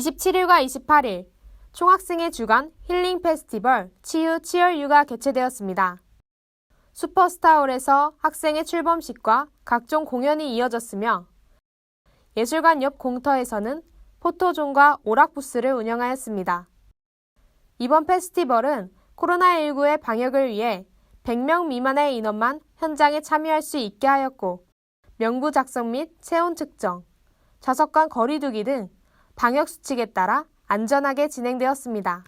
27일과 28일 총학생회 주간 힐링 페스티벌 치유 치열유가 개최되었습니다. 슈퍼스타홀에서 학생회 출범식과 각종 공연이 이어졌으며 예술관 옆 공터에서는 포토존과 오락 부스를 운영하였습니다. 이번 페스티벌은 코로나19의 방역을 위해 100명 미만의 인원만 현장에 참여할 수 있게 하였고 명부 작성 및 체온 측정, 좌석 간 거리두기 등 방역 수칙에 따라 안전하게 진행되었습니다.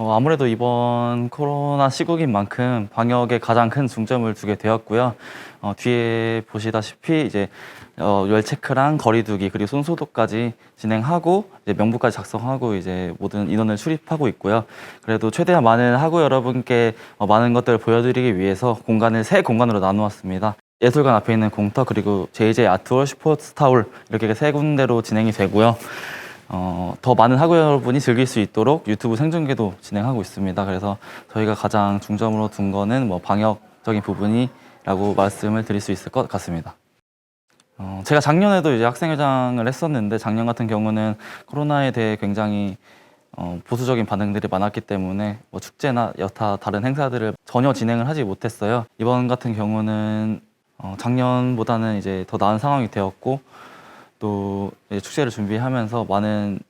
어, 아무래도 이번 코로나 시국인 만큼 방역에 가장 큰 중점을 두게 되었고요. 어, 뒤에 보시다시피 이제 어, 열 체크랑 거리두기 그리고 손 소독까지 진행하고 이제 명부까지 작성하고 이제 모든 인원을 출입하고 있고요. 그래도 최대한 많은 학우 여러분께 어, 많은 것들을 보여드리기 위해서 공간을 세 공간으로 나누었습니다. 예술관 앞에 있는 공터 그리고 JJ 아트홀, 슈퍼스타홀 이렇게 세 군데로 진행이 되고요. 어, 더 많은 학우 여러분이 즐길 수 있도록 유튜브 생중계도 진행하고 있습니다. 그래서 저희가 가장 중점으로 둔 거는 뭐 방역적인 부분이라고 말씀을 드릴 수 있을 것 같습니다. 어, 제가 작년에도 이제 학생회장을 했었는데 작년 같은 경우는 코로나에 대해 굉장히 어, 보수적인 반응들이 많았기 때문에 뭐 축제나 여타 다른 행사들을 전혀 진행을 하지 못했어요. 이번 같은 경우는 어, 작년보다는 이제 더 나은 상황이 되었고 또 이제 축제를 준비하면서 많은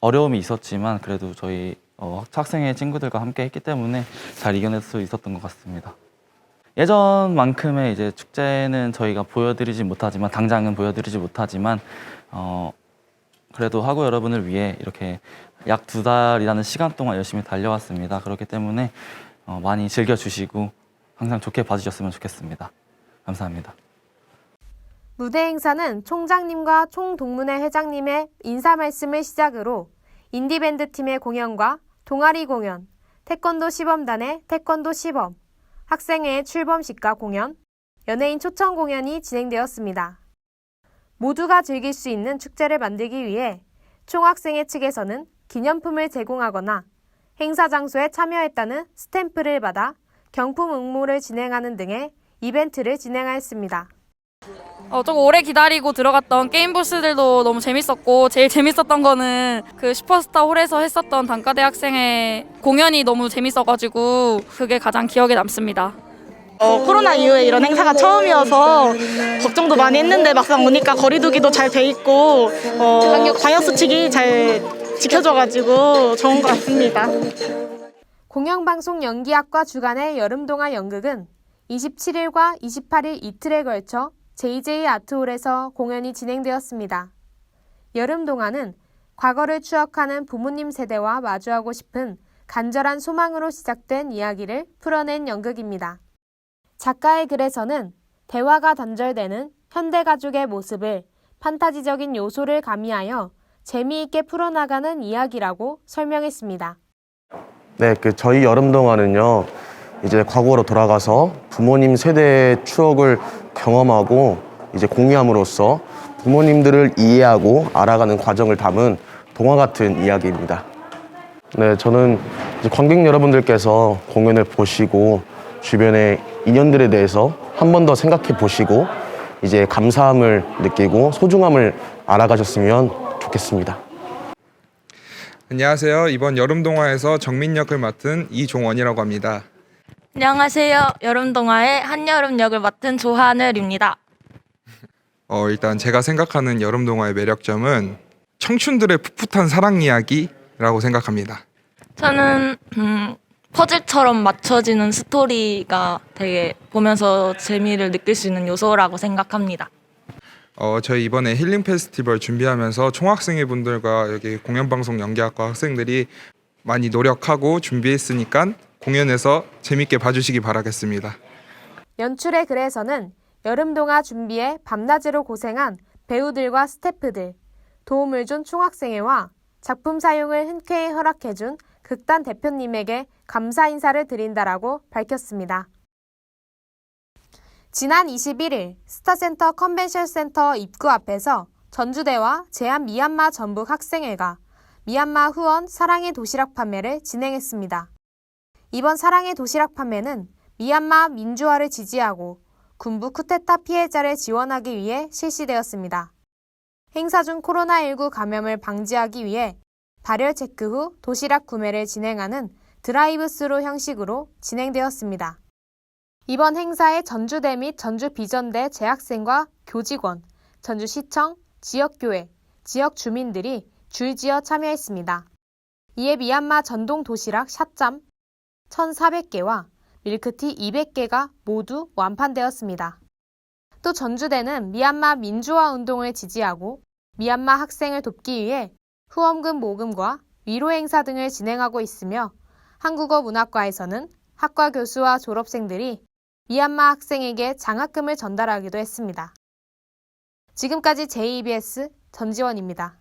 어려움이 있었지만 그래도 저희 어, 학생회 친구들과 함께 했기 때문에 잘 이겨낼 수 있었던 것 같습니다. 예전만큼의 이제 축제는 저희가 보여드리지 못하지만 당장은 보여드리지 못하지만 어, 그래도 하고 여러분을 위해 이렇게 약 두 달이라는 시간 동안 열심히 달려왔습니다. 그렇기 때문에 어, 많이 즐겨주시고 항상 좋게 봐주셨으면 좋겠습니다. 감사합니다. 무대 행사는 총장님과 총동문회 회장님의 인사 말씀을 시작으로 인디밴드 팀의 공연과 동아리 공연, 태권도 시범단의 태권도 시범, 학생회의 출범식과 공연, 연예인 초청 공연이 진행되었습니다. 모두가 즐길 수 있는 축제를 만들기 위해 총학생회 측에서는 기념품을 제공하거나 행사 장소에 참여했다는 스탬프를 받아 경품 응모를 진행하는 등의 이벤트를 진행하였습니다. 어, 조금 오래 기다리고 들어갔던 게임 부스들도 너무 재밌었고 제일 재밌었던 거는 그 슈퍼스타 홀에서 했었던 단과대 학생의 공연이 너무 재밌어가지고 그게 가장 기억에 남습니다. 어, 코로나 이후에 이런 행사가 처음이어서 걱정도 많이 했는데 막상 오니까 거리두기도 잘 돼 있고 어, 방역 수칙이 잘 지켜져가지고 좋은 것 같습니다. 공영방송 연기학과 주간의 여름동화 연극은 27일과 28일 이틀에 걸쳐 JJ 아트홀에서 공연이 진행되었습니다. 여름동화는 과거를 추억하는 부모님 세대와 마주하고 싶은 간절한 소망으로 시작된 이야기를 풀어낸 연극입니다. 작가의 글에서는 대화가 단절되는 현대 가족의 모습을 판타지적인 요소를 가미하여 재미있게 풀어나가는 이야기라고 설명했습니다. 네, 그 저희 여름 동화는요. 이제 과거로 돌아가서 부모님 세대의 추억을 경험하고 이제 공유함으로써 부모님들을 이해하고 알아가는 과정을 담은 동화 같은 이야기입니다. 네, 저는 관객 여러분들께서 공연을 보시고 주변의 인연들에 대해서 한 번 더 생각해 보시고 이제 감사함을 느끼고 소중함을 알아가셨으면 좋겠습니다. 안녕하세요. 이번 여름 동화에서 정민 역을 맡은 이종원이라고 합니다. 안녕하세요. 여름 동화의 한여름 역을 맡은 조하늘입니다. 어, 일단 제가 생각하는 여름 동화의 매력점은 청춘들의 풋풋한 사랑 이야기라고 생각합니다. 저는 음, 퍼즐처럼 맞춰지는 스토리가 되게 보면서 재미를 느낄 수 있는 요소라고 생각합니다. 어, 저희 이번에 힐링 페스티벌 준비하면서 총학생회 분들과 여기 공연방송 연기학과 학생들이 많이 노력하고 준비했으니까 공연에서 재밌게 봐주시기 바라겠습니다. 연출의 글에서는 여름 동화 준비에 밤낮으로 고생한 배우들과 스태프들, 도움을 준 총학생회와 작품 사용을 흔쾌히 허락해준 극단 대표님에게 감사 인사를 드린다라고 밝혔습니다. 지난 21일 스타센터 컨벤션 센터 입구 앞에서 전주대와 제한 미얀마 전북 학생회가 미얀마 후원 사랑의 도시락 판매를 진행했습니다. 이번 사랑의 도시락 판매는 미얀마 민주화를 지지하고 군부 쿠데타 피해자를 지원하기 위해 실시되었습니다. 행사 중 코로나19 감염을 방지하기 위해 발열 체크 후 도시락 구매를 진행하는 드라이브 스루 형식으로 진행되었습니다. 이번 행사에 전주대 및 전주 비전대 재학생과 교직원, 전주시청, 지역교회, 지역 주민들이 줄지어 참여했습니다. 이에 미얀마 전동 도시락 샷잠 1,400개와 밀크티 200개가 모두 완판되었습니다. 또 전주대는 미얀마 민주화 운동을 지지하고 미얀마 학생을 돕기 위해 후원금 모금과 위로 행사 등을 진행하고 있으며 한국어 문학과에서는 학과 교수와 졸업생들이 미얀마 학생에게 장학금을 전달하기도 했습니다. 지금까지 JEBS 전지원입니다.